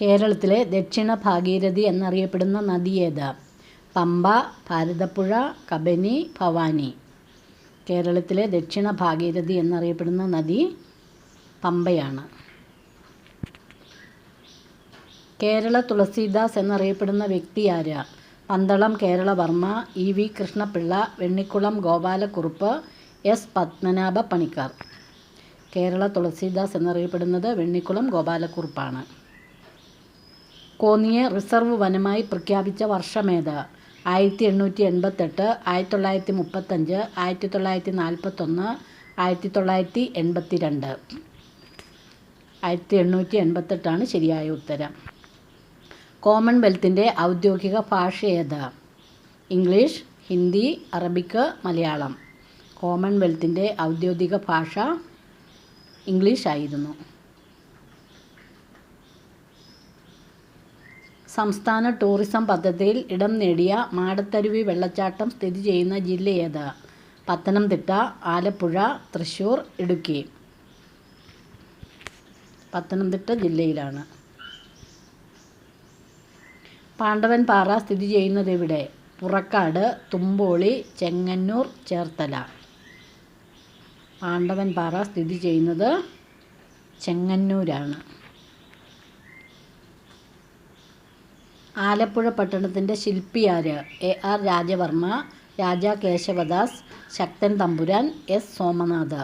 കേരളത്തിലെ ദക്ഷിണ ഭാഗീരഥി എന്നറിയപ്പെടുന്ന നദി ഏതാ? പമ്പ ഭാരതപ്പുഴ കബനി ഭവാനി. കേരളത്തിലെ ദക്ഷിണ ഭാഗീരഥി എന്നറിയപ്പെടുന്ന നദി പമ്പയാണ്. കേരള തുളസീദാസ് എന്നറിയപ്പെടുന്ന വ്യക്തി ആര്? Pandalam Keralavarma E V Krishnapillai Vennikulam Gopalakurup S Padmanabha Panicker. Kerala Tulasidas എന്നറിയപ്പെടുന്നത് വെണ്ണിക്കുളം ഗോപാലക്കുറുപ്പാണ്. കോന്നിയെ റിസർവ് വനമായി പ്രഖ്യാപിച്ച വർഷമേത്? ആയിരത്തി എണ്ണൂറ്റി എൺപത്തെട്ട് ആയിരത്തി തൊള്ളായിരത്തി മുപ്പത്തഞ്ച് ആയിരത്തി തൊള്ളായിരത്തി നാൽപ്പത്തൊന്ന് ആയിരത്തി തൊള്ളായിരത്തി എൺപത്തി രണ്ട് ആയിരത്തി എണ്ണൂറ്റി എൺപത്തെട്ടാണ് ശരിയായ ഉത്തരം. കോമൺവെൽത്തിന്റെ ഔദ്യോഗിക ഭാഷ ഏത്? English Hindi Arabic Malayalam. കോമൺവെൽത്തിന്റെ ഔദ്യോഗിക ഭാഷ ഇംഗ്ലീഷ് സംസ്ഥാന ടൂറിസം പദ്ധതിയിൽ ഇടം നേടിയ മാടത്തരുവി വെള്ളച്ചാട്ടം സ്ഥിതി ചെയ്യുന്ന ജില്ല ഏത്? പത്തനംതിട്ട ആലപ്പുഴ തൃശ്ശൂർ ഇടുക്കി. പത്തനംതിട്ട ജില്ലയിലാണ്. പാണ്ഡവൻ പാറ സ്ഥിതി ചെയ്യുന്നത് ഇവിടെ പുറക്കാട് തുമ്പോളി ചെങ്ങന്നൂർ ചേർത്തല. പാണ്ഡവൻ പാറ സ്ഥിതി ചെയ്യുന്നത് ചെങ്ങന്നൂരാണ്. ആലപ്പുഴ പട്ടണത്തിന്റെ ശില്പിയാര് A R Rajavarma Raja Kesavadas Sakthan Thampuran S Somanath.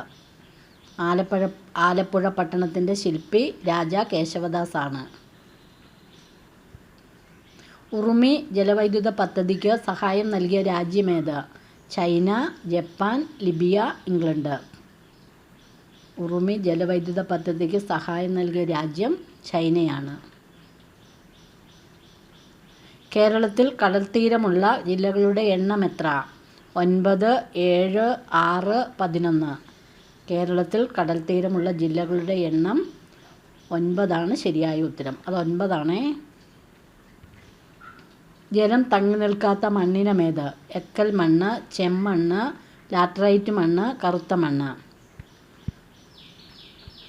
Alappuzha Alappuzha പട്ടണത്തിന്റെ ശില്പി രാജാ കേശവദാസ് ആണ് ഉറുമി ജലവൈദ്യുത പദ്ധതിക്ക് സഹായം നൽകിയ രാജ്യമേത്? China Japan Libya England. Urumi ജലവൈദ്യുത പദ്ധതിക്ക് സഹായം നൽകിയ രാജ്യം ചൈനയാണ്. കേരളത്തിൽ കടൽത്തീരമുള്ള ജില്ലകളുടെ എണ്ണം എത്ര? ഒൻപത് ഏഴ് ആറ് പതിനൊന്ന്. കേരളത്തിൽ കടൽത്തീരമുള്ള ജില്ലകളുടെ എണ്ണം ഒൻപതാണ് ശരിയായ ഉത്തരം. അത് ഒൻപതാണേ. ജലം തങ്ങി നിൽക്കാത്ത മണ്ണിനമേത് എക്കൽ മണ്ണ് ചെമ്മണ്ണ് ലാറ്ററൈറ്റ് മണ്ണ് കറുത്ത മണ്ണ്.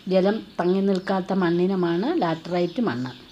ജലം തങ്ങി നിൽക്കാത്ത മണ്ണിനമാണ് ലാറ്ററൈറ്റ് മണ്ണ്.